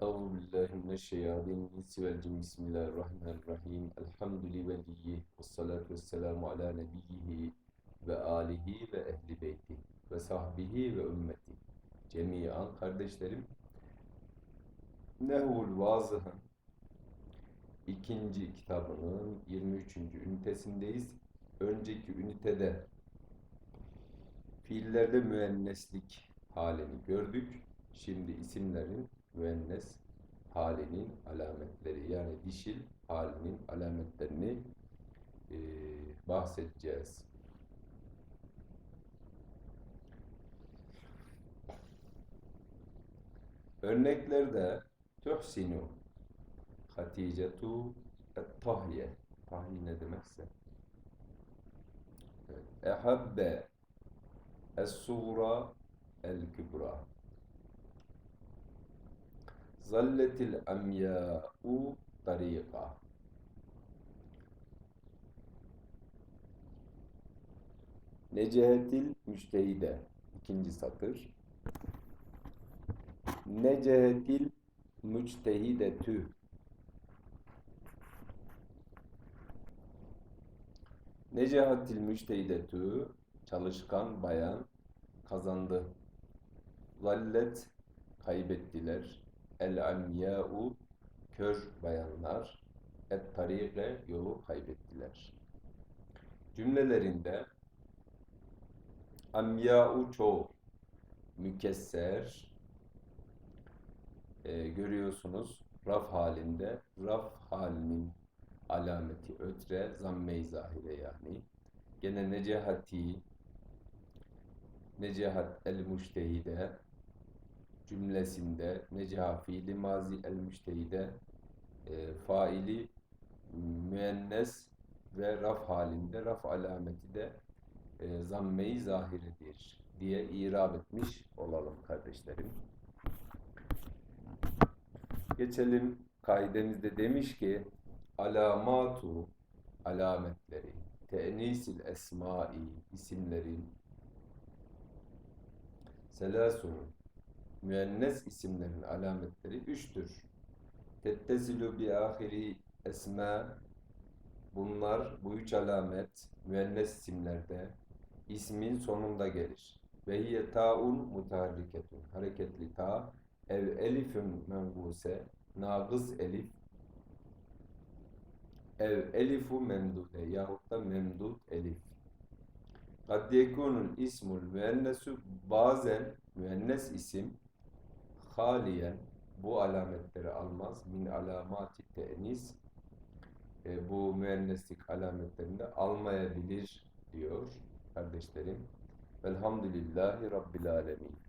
Mineşşeytanirracim. vel cin. Bismillahirrahmanirrahim. Elhamdülillahi veliyyi ve salatu vesselamu ala nebiyyihi ve alihi ve ehli beyti ve sahbihi ve ümmeti. Cemiyan kardeşlerim. Nehvul Vazıh'ın ikinci kitabının 23. ünitesindeyiz. Önceki ünitede fiillerde müenneslik halini gördük. Şimdi isimlerin müennes halinin alametleri yani dişil halinin alametlerini e, bahsedeceğiz. Örneklerde tuhsinu Haticetu et-tahye tahye ne demekse? Ehabbe es-suğra el-kübra Zalletil emyâ'u tariqa. Necehetil müçtehide. ikinci satır. Necehetil müçtehidetü. Necehatil müçtehidetü. Çalışkan bayan kazandı. Zallet kaybettiler el-amyâ'u kör bayanlar et tarike yolu kaybettiler. Cümlelerinde amyâ'u çoğul mükesser e, görüyorsunuz raf halinde raf halinin alameti ötre zamme-i zahire yani gene necehati necehat el müştehide cümlesinde neca fiili mazi el müştehide e, faili müennes ve raf halinde raf alameti de e, zamme-i zahiredir diye irab etmiş olalım kardeşlerim. Geçelim kaidemizde demiş ki alamatu alametleri te'nisil esmai isimlerin selasunun müennes isimlerin alametleri üçtür. Tettesilu bi ahiri esma bunlar bu üç alamet müennes isimlerde ismin sonunda gelir. Ve hiye ta'un mutaharriketun hareketli ta ev elifün menbuse nagız elif ev elifu memdude yahut da memdud elif. Kad yekunul ismul müennesu bazen müennes isim haliyen bu alametleri almaz. Min alamati te'nis e, bu müenneslik alametlerinde almayabilir diyor kardeşlerim. Velhamdülillahi Rabbil Alemin.